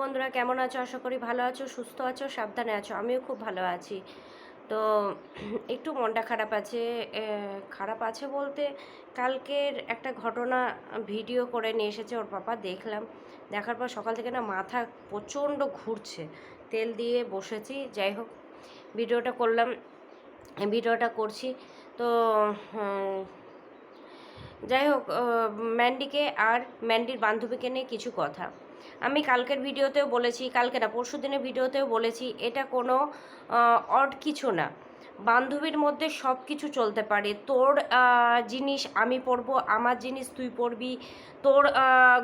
বন্ধুরা, কেমন আছো? আশা করি ভালো আছো, সুস্থ আছো, সাবধানে আছো। আমিও খুব ভালো আছি। তো একটু মনটা খারাপ আছে। খারাপ আছে বলতে কালকের একটা ঘটনা ভিডিও করে নিয়ে এসেছে, ওর পাপা দেখলাম। দেখার পর সকাল থেকে না মাথা প্রচণ্ড ঘুরছে। তেল দিয়ে বসেছি, যাই হোক, ভিডিওটা করলাম, ভিডিওটা করছি। তো যাই হোক ম্যান্ডিকে আর ম্যান্ডির বান্ধবীকে নিয়ে কিছু কথা। আমি কালকের ভিডিওতেও বলেছি, কালকে না, পরশু দিনের ভিডিওতেও বলেছি, এটা কোনো অড কিছু না। বান্ধবীর মধ্যে সব কিছু চলতে পারে। তোর জিনিস আমি পরবো, আমার জিনিস তুই পরবি। তোর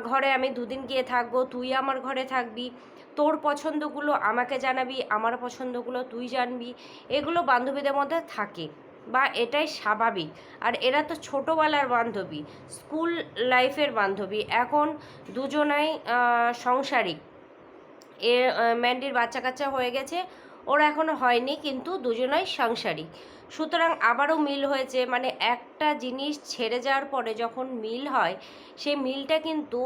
ঘরে আমি দুদিন গিয়ে থাকব, তুই আমার ঘরে থাকবি। তোর পছন্দগুলো আমাকে জানাবি, আমার পছন্দগুলো তুই জানবি। এগুলো বান্ধবীদের মধ্যে থাকে। বা এটাই স্বাভাবিক। আর এরা তো ছোটোবেলার বান্ধবী, স্কুল লাইফের বান্ধবী। এখন দুজনাই সংসারিক। এ ম্যান্ডির বাচ্চা কাচ্চা হয়ে গেছে, ওর এখনও হয়নি, কিন্তু দুজনাই সাংসারিক। সুতরাং আবারও মিল হয়েছে মানে একটা জিনিস ছেড়ে যাওয়ার পরে যখন মিল হয়, সেই মিলটা কিন্তু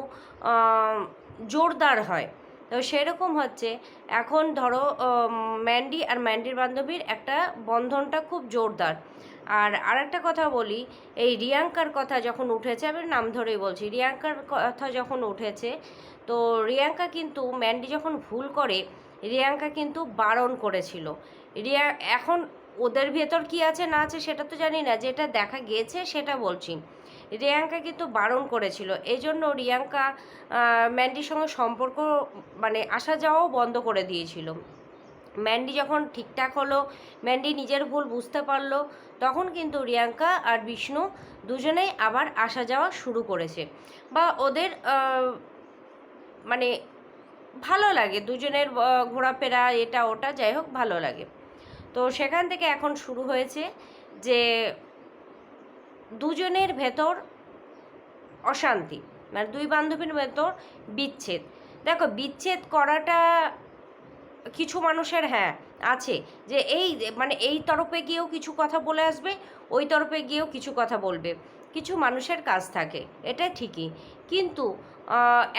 জোরদার হয়। তো সেরকম হচ্ছে। এখন ধরো ম্যান্ডি আর ম্যান্ডির বান্ধবীর একটা বন্ধনটা খুব জোরদার। আর আরেকটা কথা বলি, এই রিয়াঙ্কার কথা যখন উঠেছে, আমি নাম ধরেই বলছি, রিয়াঙ্কার কথা যখন উঠেছে, তো রিয়াঙ্কা কিন্তু, ম্যান্ডি যখন ভুল করে, রিয়াঙ্কা কিন্তু বারণ করেছিল। রিয়া, এখন ওদের ভেতর কি আছে, না আছে, সেটা তো জানি না, যেটা দেখা গিয়েছে সেটা বলছি। রিয়াঙ্কা কিন্তু বারণ করেছিল। এই জন্য রিয়াঙ্কা ম্যান্ডির সঙ্গে সম্পর্ক মানে আসা যাওয়াও বন্ধ করে দিয়েছিল। ম্যান্ডি যখন ঠিকঠাক হলো, ম্যান্ডি নিজের ভুল বুঝতে পারল, তখন কিন্তু রিয়াঙ্কা আর বিষ্ণু দুজনেই আবার আসা যাওয়া শুরু করেছে। বা ওদের মানে ভালো লাগে, দুজনের ঘোরাফেরা এটা ওটা, যাই হোক, ভালো লাগে। তো সেখান থেকে এখন শুরু হয়েছে যে দুজনের ভেতর অশান্তি মানে দুই বান্ধবীর ভেতর বিচ্ছেদ। দেখো, বিচ্ছেদ করাটা কিছু মানুষের হ্যাঁ আছে। যে এই মানে এই তরফে গিয়েও কিছু কথা বলে আসবে, ওই তরফে গিয়েও কিছু কথা বলবে। কিছু মানুষের কাজ থাকে এটা ঠিকই। কিন্তু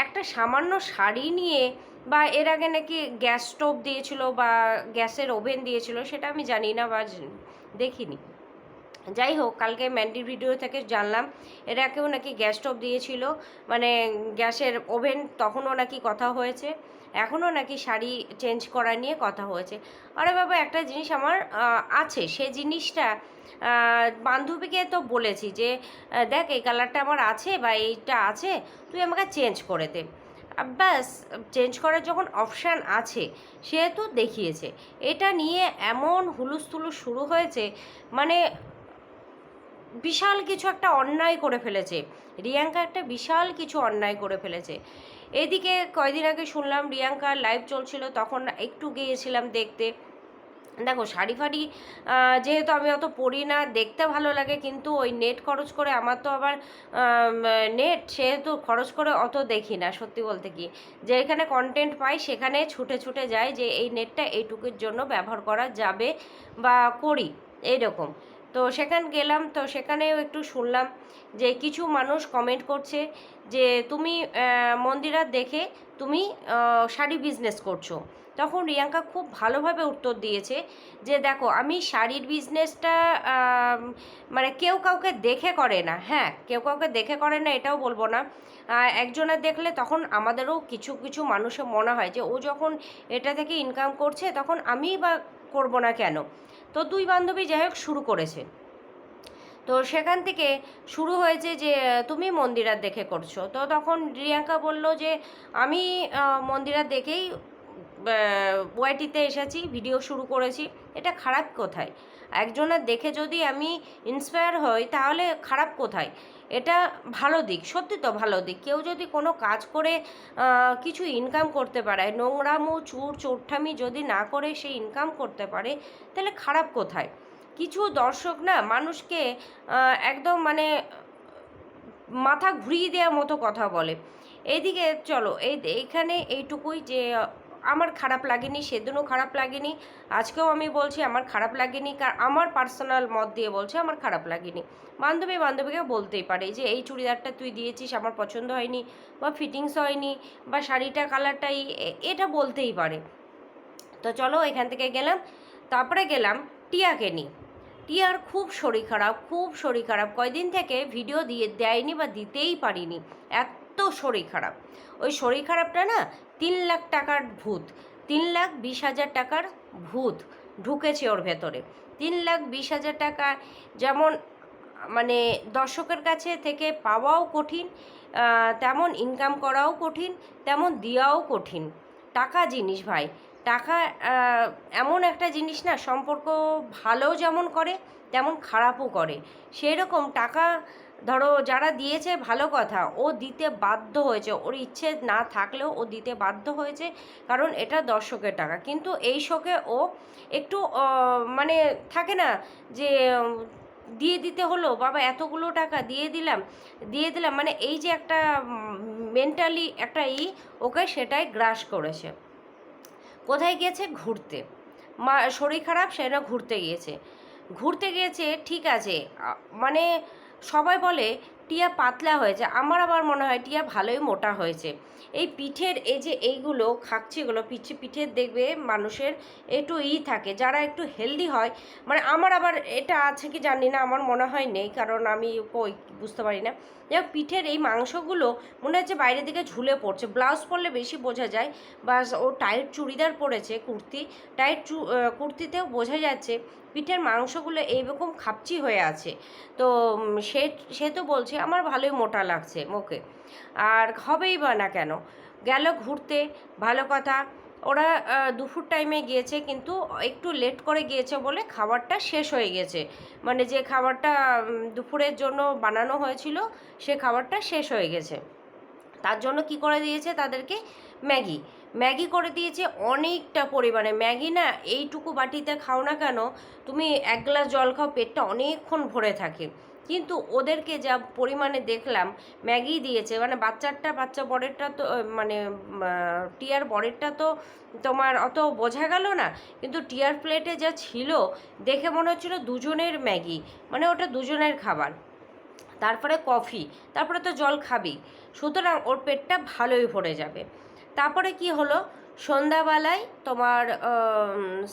একটা সামান্য শাড়ি নিয়ে বা এর আগে নাকি গ্যাস স্টোভ দিয়েছিল বা গ্যাসের ওভেন দিয়েছিল, সেটা আমি জানি না বা দেখিনি। যাই হোক, কালকে ম্যান্ডির ভিডিও থেকে জানলাম এর আগেও নাকি গ্যাস স্টোভ দিয়েছিল মানে গ্যাসের ওভেন তখনও নাকি কথা হয়েছে, এখনও নাকি শাড়ি চেঞ্জ করা নিয়ে কথা হয়েছে। আরে বাবা, একটা জিনিস আমার আছে, সে জিনিসটা বান্ধবীকে তো বলেছি যে দেখ, এই কালারটা আমার আছে বা এইটা আছে, তুই আমাকে চেঞ্জ করে দে। ব্যাস চেঞ্জ করার যখন অপশান আছে সেহেতু দেখিয়েছে। এটা নিয়ে এমন হুলুস তুলুস শুরু হয়েছে মানে বিশাল কিছু একটা অন্যায় করে ফেলেছে। রিয়াঙ্কা একটা বিশাল কিছু অন্যায় করে ফেলেছে। এদিকে কয়দিন আগে শুনলাম রিয়াঙ্কার লাইভ চলছিল, তখন একটু গিয়েছিলাম দেখতে। দেখো, শাড়ি ফাড়ি যেহেতু আমি অত পরি না, দেখতে ভালো লাগে, কিন্তু ওই নেট খরচ করে আমার তো আবার নেট সেহেতু খরচ করে অত দেখি না, সত্যি বলতে কি। যেখানে কন্টেন্ট পাই, সেখানে ছুটে ছুটে যায় যে এই নেটটা এইটুকুর জন্য ব্যবহার করা যাবে বা করি, এইরকম। তো সেখানে গেলাম, তো সেখানেও একটু শুনলাম যে কিছু মানুষ কমেন্ট করছে যে তুমি মন্দিরা দেখে তুমি শাড়ি বিজনেস করছ। তখন রিয়াঙ্কা খুব ভালোভাবে উত্তর দিয়েছে যে দেখো, আমি শাড়ির বিজনেসটা মানে কেউ কাউকে দেখে করে না। হ্যাঁ কেউ কাউকে দেখে করে না, এটাও বলব না। একজনের দেখলে তখন আমাদেরও কিছু কিছু মানুষের মনে হয় যে ও যখন এটা থেকে ইনকাম করছে, তখন আমি বা করব না কেন? তো দুই বান্ধবী যাই হোক শুরু করেছে। তো সেখান থেকে শুরু হয়েছে যে, তুমি মন্দিরার দেখে করছ। তো তখন রিয়াঙ্কা বলল যে, আমি মন্দিরার দেখেই ওয়াইটিতে এসেছি, ভিডিও শুরু করেছি। এটা খারাপ কোথায়? একজনের দেখে যদি আমি ইন্সপায়ার হই, তাহলে খারাপ কোথায়? এটা ভালো দিক, সত্যি তো ভালো দিক। কেউ যদি কোনো কাজ করে কিছু ইনকাম করতে পারে, নোংরামো, চুর, চোরঠামি যদি না করে সে ইনকাম করতে পারে, তাহলে খারাপ কোথায়? কিছু দর্শক না মানুষকে একদম মানে মাথা ঘুরিয়ে দেওয়ার মতো কথা বলে। এইদিকে চলো, এই এইখানে এইটুকুই যে আমার খারাপ লাগেনি, সেদিনও খারাপ লাগেনি, আজকেও আমি বলছি আমার খারাপ লাগেনি কার আমার পার্সোনাল মত দিয়ে বলছে আমার খারাপ লাগেনি। বান্ধবী বান্ধবীকে বলতেই পারে যে, এই চুড়িদারটা তুই দিয়েছিস, আমার পছন্দ হয়নি, বা ফিটিংস হয়নি, বা শাড়িটা কালারটাই এটা বলতেই পারে। তো চলো এখান থেকে গেলাম, তারপরে গেলাম টিয়াকে নিই টিয়ার খুব শরীর খারাপ, খুব শরীর খারাপ, কয়দিন থেকে ভিডিও দিয়ে দেয়নি বা দিতেই পারিনি, এত শরীর খারাপ। ওই শরীর খারাপটা না তিন লাখ টাকার ভূত, তিন লাখ বিশ হাজার টাকার ভূত ঢুকেছে ওর ভেতরে। তিন লাখ বিশ হাজার টাকা যেমন মানে দর্শকের কাছে থেকে পাওয়াও কঠিন তেমন ইনকাম করাও কঠিন, তেমন দেওয়াও কঠিন। টাকা জিনিস ভাই, টাকা এমন একটা জিনিস না, সম্পর্ক ভালো যেমন করে, তেমন খারাপও করে। সেই রকম টাকা ধরো যারা দিয়েছে ভালো কথা, ও দিতে বাধ্য হয়েছে, ওর ইচ্ছে না থাকলেও ও দিতে বাধ্য হয়েছে, কারণ এটা দর্শকের টাকা। কিন্তু এই শোকে ও একটু মানে থাকে না যে, দিয়ে দিতে হলো, বাবা, এতগুলো টাকা দিয়ে দিলাম দিয়ে দিলাম। মানে এই যে একটা মেন্টালি একটা ই ওকে সেটাই গ্রাস করেছে। কোথায় গিয়েছে? ঘুরতে। মা, শরীর খারাপ, সেটা ঘুরতে গিয়েছে। ঘুরতে গিয়েছে, ঠিক আছে মানে সবাই বলে, টিয়া পাতলা হয়েছে। আমার আবার মনে হয় টিয়া ভালোই মোটা হয়েছে। এই পিঠের, এই যে এইগুলো খাকচিগুলো পিঠে পিঠের দেখবে মানুষের একটু ই থাকে, যারা একটু হেলদি হয়। মানে আমার আবার এটা আছে কি জানি না, আমার মনে হয় নেই, কারণ আমি কই, বুঝতে পারি না। যাই পিঠের এই মাংসগুলো মনে হচ্ছে বাইরের দিকে ঝুলে পড়ছে। ব্লাউজ পরলে বেশি বোঝা যায়। বা ও টাইট চুড়িদার পরেছে কুর্তি। টাইট চু কুর্তিতেও বোঝা যাচ্ছে পিঠের মাংসগুলো এইরকম খাপচি হয়ে আছে। তো সে সে তো বলছে, আমার ভালোই মোটা লাগছে, ওকে। আর হবেই বা না কেন, গেল ঘুরতে, ভালো কথা। ওরা দুপুর টাইমে গিয়েছে, কিন্তু একটু লেট করে গিয়েছে বলে খাবারটা শেষ হয়ে গেছে। মানে যে খাবারটা দুপুরের জন্য বানানো হয়েছিল, সে খাবারটা শেষ হয়ে গেছে। তার জন্য কি করে দিয়েছে তাদেরকে? ম্যাগি। ম্যাগি করে দিয়েছে অনেকটা পরিমাণে। ম্যাগি না, এইটুকু বাটিতে খাও না কেন, তুমি এক গ্লাস জল খাও, পেটটা অনেকক্ষণ ভরে থাকে। কিন্তু ওদেরকে যা পরিমাণে দেখলাম, ম্যাগি দিয়েছে মানে বাচ্চারটা, বাচ্চা বরেরটা তো মানে টিয়ার বরেরটা তো তোমার অত বোঝা গেল না, কিন্তু টিয়ার প্লেটে যা ছিল, দেখে মনে হচ্ছিল দুজনের ম্যাগি মানে ওটা দুজনের খাবার। তারপরে কফি, তারপরে তো জল খাবি সুতরাং ওর পেটটা ভালোই ভরে যাবে। তারপরে কি হলো? সন্ধ্যাবেলায় তোমার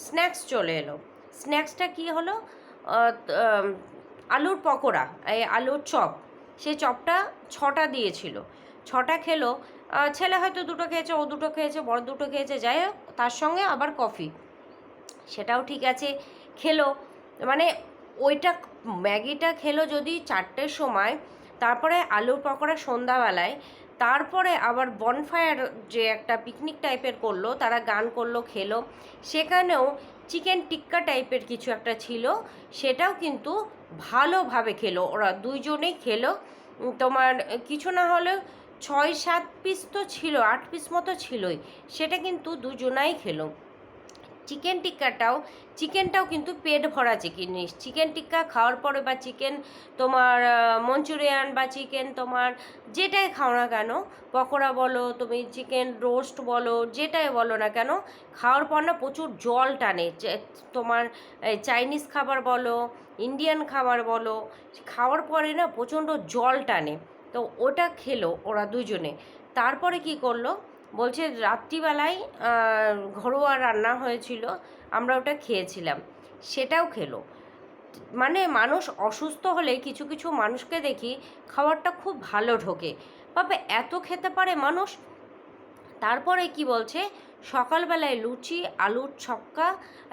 স্ন্যাক্স চলে এলো। স্ন্যাক্সটা কি হলো? আলুর পকোড়া, এই আলুর চপ। সেই চপটা ছটা দিয়েছিল। ছটা খেলো। ছেলে হয়তো দুটো খেয়েছে, ও দুটো খেয়েছে, বড় দুটো খেয়েছে, যাই হোক, তার সঙ্গে আবার কফি। সেটাও ঠিক আছে, খেলো। মানে ওইটা ম্যাগিটা খেলো যদি চারটের সময়, তারপরে আলুর পকোড়া সন্ধ্যাবেলায়, তারপরে আবার বনফায়ার যে একটা পিকনিক টাইপের করল, তারা গান করল, খেলো। সেখানেও চিকেন টিক্কা টাইপের কিছু একটা ছিল, সেটাও কিন্তু ভালোভাবে খেলো। ওরা দুইজনেই খেলো। তোমার কিছু না হলেও ছয়, সাত পিস তো ছিল, আট পিস মতো ছিলই। সেটা কিন্তু দুজনাই খেলো। চিকেন টিক্কাটাও চিকেনটাও কিন্তু পেট ভরা চিকেন চিকেন টিক্কা খাওয়ার পরে বা চিকেন তোমার মঞ্চুরিয়ান বা চিকেন তোমার যেটাই খাও না কেন, পকোড়া বলো, তুমি চিকেন রোস্ট বলো, যেটাই বলো না কেন, খাওয়ার পর না প্রচুর জল টানে। তোমার চাইনিজ খাবার বলো ইন্ডিয়ান খাবার বলো, খাওয়ার পরে না প্রচণ্ড জল টানে। তো ওটা খেলো ওরা দুজনে। তারপরে কি করল বলছে রাত্রিবেলায় ঘরোয়া রান্না হয়েছিল, আমরা ওটা খেয়েছিলাম। সেটাও খেলো। মানে মানুষ অসুস্থ হলে কিছু কিছু মানুষকে দেখি খাবারটা খুব ভালো ঢোকে। বাবা এত খেতে পারে মানুষ? তারপরে কি বলছে? সকালবেলায় লুচি, আলুর ছক্কা,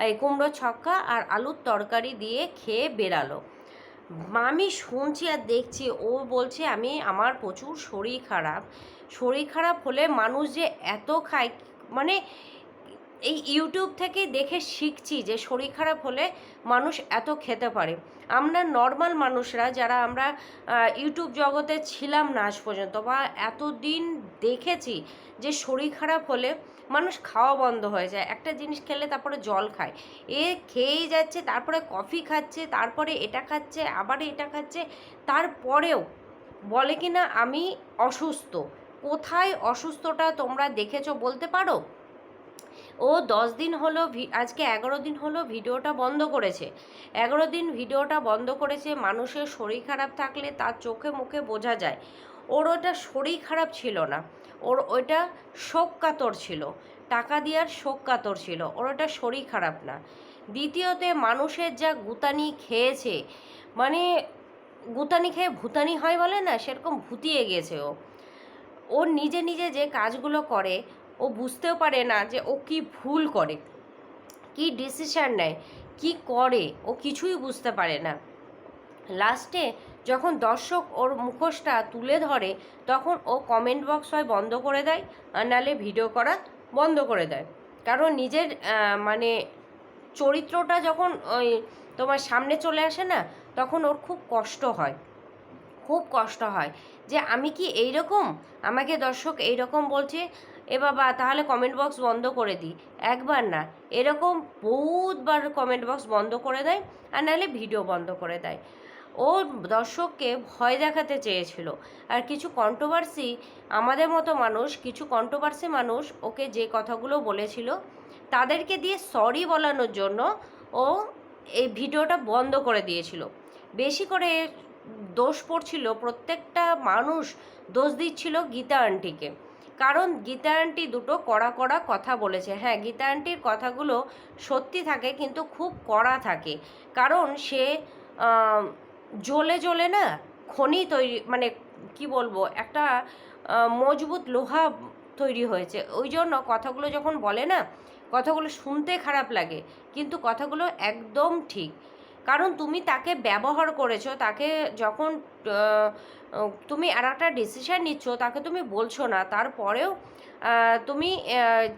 এই কুমড়ো ছক্কা আর আলুর তরকারি দিয়ে খেয়ে বেরালো আমি শুনছি আর দেখছি, ও বলছে আমি, আমার প্রচুর শরীর খারাপ। শরীর খারাপ হলে মানুষ যে এত খায় মানে এই ইউটিউব থেকে দেখে শিখছি যে শরীর খারাপ হলে মানুষ এত খেতে পারে। আমরা নর্মাল মানুষরা যারা আমরা ইউটিউব জগতে ছিলাম না আজ পর্যন্ত বা এতদিন দেখেছি যে শরীর খারাপ হলে মানুষ খাওয়া বন্ধ হয়ে যায়। একটা জিনিস খেলে তারপরে জল খায়। এ খেয়েই যাচ্ছে, তারপরে কফি খাচ্ছে, তারপরে এটা খাচ্ছে, আবার এটা খাচ্ছে, তারপরেও বলে কি না আমি অসুস্থ। কোথায় অসুস্থটা তোমরা দেখেছ বলতে পারো? ও দশ দিন হলো আজকে এগারো দিন হলো ভিডিওটা বন্ধ করেছে। এগারো দিন ভিডিওটা বন্ধ করেছে, মানুষের শরীর খারাপ থাকলে তার চোখে মুখে বোঝা যায়। ওর ওটা শরীর খারাপ ছিল না। ওর ওইটা শোক কাতর ছিল। টাকা দেওয়ার শোক কাতর ছিল। ওর ওটা শরীর খারাপ না। দ্বিতীয়তে মানুষের যা গুতানি খেয়েছে মানে গুতানি খেয়ে ভূতানি হয় বলে না, সেরকম ভূতিয়ে গেছে ও। ও নিজে নিজে যে কাজগুলো করে, ও বুঝতেও পারে না যে ও কি ভুল করে, কি ডিসিশন নেয়, কি করে, ও কিছুই বুঝতে পারে না। লাস্টে যখন দর্শক ওর মুখোশটা তুলে ধরে, তখন ও কমেন্ট বক্স হয় বন্ধ করে দেয় আর নাহলে ভিডিও করা বন্ধ করে দেয়। কারণ নিজের মানে চরিত্রটা যখন ওই তোমার সামনে চলে আসে না, তখন ওর খুব কষ্ট হয়। খুব কষ্ট হয় যে আমি কি এই রকম আমাকে দর্শক এই রকম বলছে, এ বাবা, তাহলে কমেন্ট বক্স বন্ধ করে দিই একবার না, এরকম বহুতবার কমেন্ট বক্স বন্ধ করে দেয় আর নাহলে ভিডিও বন্ধ করে দেয়। ও দর্শককে ভয় দেখাতে চেয়েছিল। আর কিছু কন্ট্রোভার্সি আমাদের মতো মানুষ, কিছু কন্ট্রোভার্সি মানুষ ওকে যে কথাগুলো বলেছিল, তাদেরকে দিয়ে সরি বলানোর জন্য ও এই ভিডিওটা বন্ধ করে দিয়েছিল। বেশি করে দোষ পড়ছিল প্রত্যেকটা মানুষ দোষ দিচ্ছিল গীতা আন্টিকে কারণ গীতা আন্টি দুটো কড়া কড়া কথা বলেছে। হ্যাঁ গীতা আন্টির কথাগুলো সত্যি থাকে, কিন্তু খুব কড়া থাকে। কারণ সে জ্বলে জ্বলে না খনি তৈরি মানে কি বলব, একটা মজবুত লোহা তৈরি হয়েছে। ওই জন্য কথাগুলো যখন বলে না, কথাগুলো শুনতে খারাপ লাগে, কিন্তু কথাগুলো একদম ঠিক। কারণ তুমি তাকে ব্যবহার করেছ, তাকে যখন তুমি আর একটা ডিসিশান নিচ্ছ, তাকে তুমি বলছো না, তারপরেও তুমি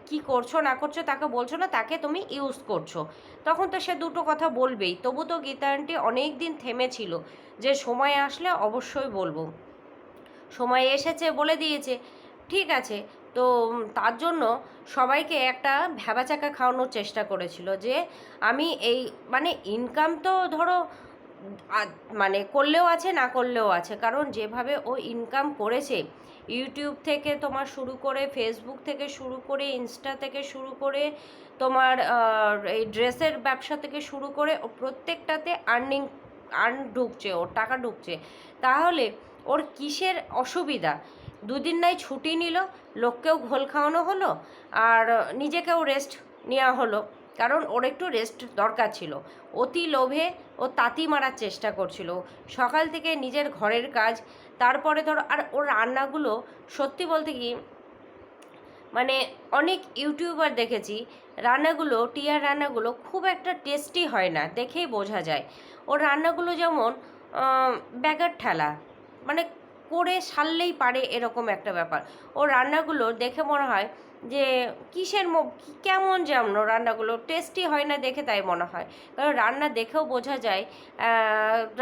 কি করছ না করছ তাকে বলছো না, তাকে তুমি ইউজ করছ। তখন তো সে দুটো কথা বলবেই। তবু তো গীতা আন্টি অনেক দিন থেমেছিল যে সময় আসলে অবশ্যই বলব। সময় এসেছে বলে দিয়েছে। ঠিক আছে তো তার জন্য সবাইকে একটা ভ্যাবাচাকা খাওয়ানোর চেষ্টা করেছিল যে, আমি এই মানে ইনকাম তো ধরো মানে করলেও আছে, না করলেও আছে। কারণ যেভাবে ও ইনকাম করেছে ইউটিউব থেকে তোমার শুরু করে ফেসবুক থেকে শুরু করে ইনস্টা থেকে শুরু করে, তোমার এই ড্রেসের ব্যবসা থেকে শুরু করে, ও প্রত্যেকটাতে আর্নিং আর্ন ঢুকছে, ওর টাকা ঢুকছে। তাহলে ওর কিসের অসুবিধা? দুদিন নাই ছুটি নিল, লোককেও ঘোল খাওয়ানো হলো আর নিজেকেও রেস্ট নেওয়া হলো। কারণ ওর একটু রেস্ট দরকার ছিল। অতি লোভে ও তাতি মারার চেষ্টা করছিল। সকাল থেকে নিজের ঘরের কাজ, তারপরে ধরো, আর ওর রান্নাগুলো সত্যি বলতে কি মানে অনেক ইউটিউবার দেখেছি, রান্নাগুলো, টিয়ার রান্নাগুলো খুব একটা টেস্টি হয় না, দেখেই বোঝা যায়। ওর রান্নাগুলো যেমন ব্যাগার ঠেলা মানে করে সারলেই পারে এরকম একটা ব্যাপার। ওর রান্নাগুলো দেখে মনে হয় যে কিসের কেমন যেমন রান্নাগুলো টেস্টি হয় না দেখে তাই মনে হয়। কারণ রান্না দেখেও বোঝা যায়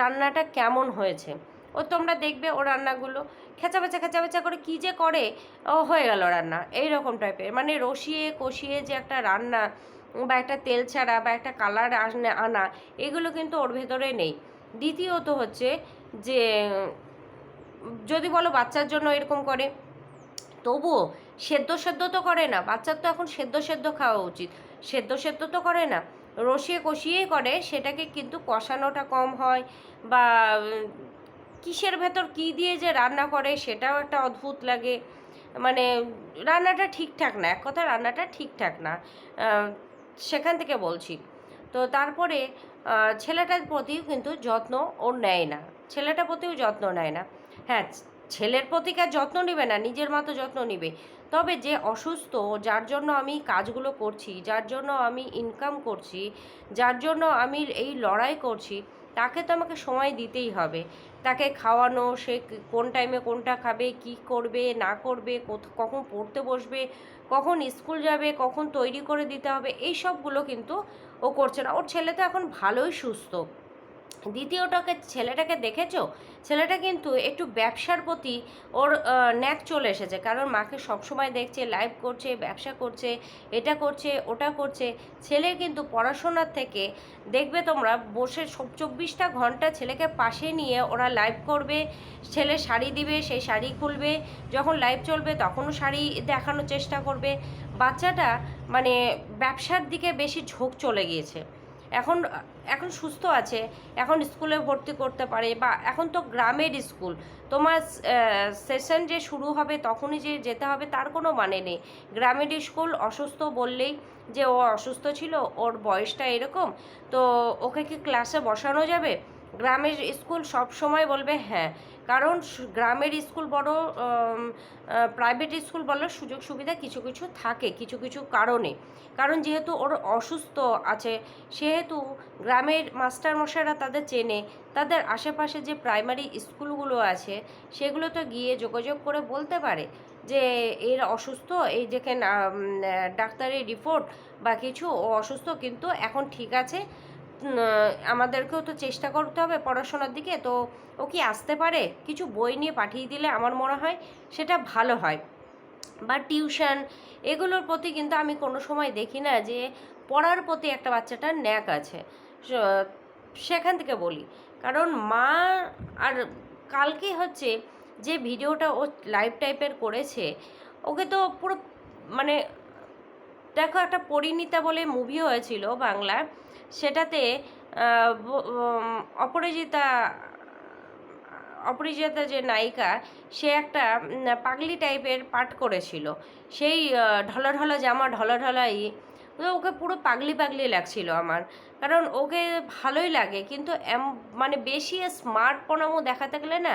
রান্নাটা কেমন হয়েছে। ও তোমরা দেখবে ও রান্নাগুলো খেচা বেচা খেচা বেচা করে কী যে করে, ও হয়ে গেল রান্না। এই রকম টাইপের মানে রসিয়ে, কষিয়ে যে একটা রান্না বা একটা তেল ছাড়া বা একটা কালার আনা, এগুলো কিন্তু ওর ভেতরে নেই। দ্বিতীয়ত হচ্ছে যে যদি বলো বাচ্চার জন্য এরকম করে, তবুও সেদ্ধ সেদ্ধ তো করে না, বাচ্চার তো এখন সেদ্ধ সেদ্ধ খাওয়া উচিত। সেদ্ধ সেদ্ধ তো করে না, রসিয়ে কষিয়েই করে, সেটাকে কিন্তু কষানোটা কম হয় বা, কিসের ভেতর কী দিয়ে যে রান্না করে সেটাও একটা অদ্ভুত লাগে। মানে রান্নাটা ঠিকঠাক না, এক কথা রান্নাটা ঠিকঠাক না সেখান থেকে বলছি। তো তারপরে ছেলেটার প্রতিও কিন্তু যত্ন ওর নেয় না, ছেলেটার প্রতিও যত্ন নেয় না। হ্যাঁ ছেলের প্রতি কার যত্ন নেবে না, নিজের মতো যত্ন নেবে। তবে যে অসুস্থ, যার জন্য আমি কাজগুলো করছি, যার জন্য আমি ইনকাম করছি, যার জন্য আমি এই লড়াই করছি, তাকে তো আমাকে সময় দিতেই হবে। তাকে খাওয়ানো, সে কোন টাইমে কোনটা খাবে, কি করবে, না করবে কখন পড়তে বসবে, কখন স্কুল যাবে, কখন তৈরি করে দিতে হবে, এই সবগুলো কিন্তু ও করছে না। ওর ছেলে তো এখন ভালোই সুস্থ। দ্বিতীয়টাকে ছেলেটাকে দেখেছ? ছেলেটা কিন্তু একটু ব্যবসার প্রতি ওর ন্যাক চলে এসেছে। কারণ মাকে সবসময় দেখছে লাইভ করছে, ব্যবসা করছে, এটা করছে, ওটা করছে। ছেলে কিন্তু পড়াশোনার থেকে দেখবে তোমরা, বসে চব্বিশটা ঘণ্টা ছেলেকে পাশে নিয়ে ওরা লাইভ করবে। ছেলে শাড়ি দিবে সেই শাড়ি খুলবে। যখন লাইভ চলবে, তখনও শাড়ি দেখানোর চেষ্টা করবে। বাচ্চাটা মানে ব্যবসার দিকে বেশি ঝোঁক চলে গিয়েছে। এখন এখন সুস্থ আছে, এখন স্কুলে ভর্তি করতে পারে বা এখন তো গ্রামের স্কুল। তোমার সেশন যে শুরু হবে তখনই যে যেতে হবে তার কোনো মানে নেই। গ্রামের স্কুল অসুস্থ বললেই যে ও অসুস্থ ছিল, ওর বয়সটা এরকম, তো ওকে কি ক্লাসে বসানো যাবে? গ্রামের স্কুল সব সময় বলবে হ্যাঁ। কারণ গ্রামের স্কুল বড় প্রাইভেট স্কুল বলো সুযোগ সুবিধা কিছু কিছু থাকে কিছু কিছু কারণে। কারণ যেহেতু ওর অসুস্থ আছে সেহেতু গ্রামের মাস্টারমশাইরা তাদের চেনে। তাদের আশেপাশে যে প্রাইমারি স্কুলগুলো আছে সেগুলো তো গিয়ে যোগাযোগ করে বলতে পারে যে এর অসুস্থ এই দেখেন আম, আহ, ডাক্তারি রিপোর্ট বা কিছু অসুস্থ কিন্তু এখন ঠিক আছে। আমাদেরকেও তো চেষ্টা করতে হবে পড়াশোনার দিকে। তো ও কি আসতে পারে? কিছু বই নিয়ে পাঠিয়ে দিলে আমার মনে হয় সেটা ভালো হয়। বা টিউশন, এগুলোর প্রতি কিন্তু আমি কোনো সময় দেখি না যে পড়ার প্রতি একটা বাচ্চাটার ন্যাক আছে। সেখান থেকে বলি। কারণ মা আর কালকে হচ্ছে যে ভিডিওটা ও লাইভ টাইপের করেছে, ওকে তো পুরো মানে দেখো একটা পরিণীতা বলে মুভি হয়েছিল বাংলার। সেটাতে অপরাজিতা অপরিচিতা যে নায়িকা, সে একটা পাগলি টাইপের পাঠ করেছিল। সেই ঢলা ঢলা জামা, ঢলা ঢলা ই তো ওকে পুরো পাগলি পাগলি লাগছিল আমার। কারণ ওকে ভালোই লাগে, কিন্তু এম মানে বেশি স্মার্টপনামও দেখাতে গেলে না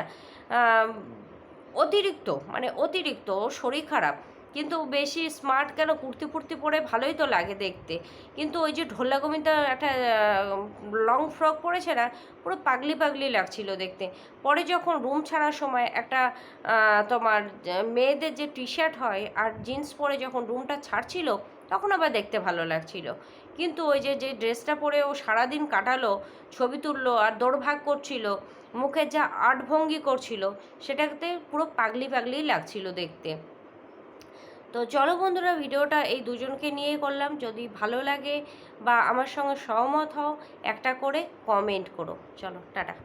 অতিরিক্ত মানে অতিরিক্ত শরীর খারাপ। কিন্তু বেশি স্মার্ট কেন? কুর্তি ফুর্তি পরে ভালোই তো লাগে দেখতে। কিন্তু ওই যে ঢোলা গোবিন্দা একটা লং ফ্রক পরেছে না, পুরো পাগলি পাগলি লাগছিল দেখতে। পরে যখন রুম ছাড়ার সময় একটা তোমার মেয়েদের যে টি শার্ট হয় আর জিন্স পরে যখন রুমটা ছাড়ছিল, তখন আবার দেখতে ভালো লাগছিল। কিন্তু ওই যে যে ড্রেসটা পরে ও সারাদিন কাটালো, ছবি তুললো আর দৌড়ভাগ করছিল মুখের যা আর্ট ভঙ্গি করছিল, সেটাতে পুরো পাগলি পাগলি লাগছিল দেখতে। তো চলো বন্ধুরা, ভিডিওটা এই দুজনকে নিয়ে করলাম। যদি ভালো লাগে বা আমার সঙ্গে সহমত হও, একটা করে কমেন্ট করো। চলো, টাটা।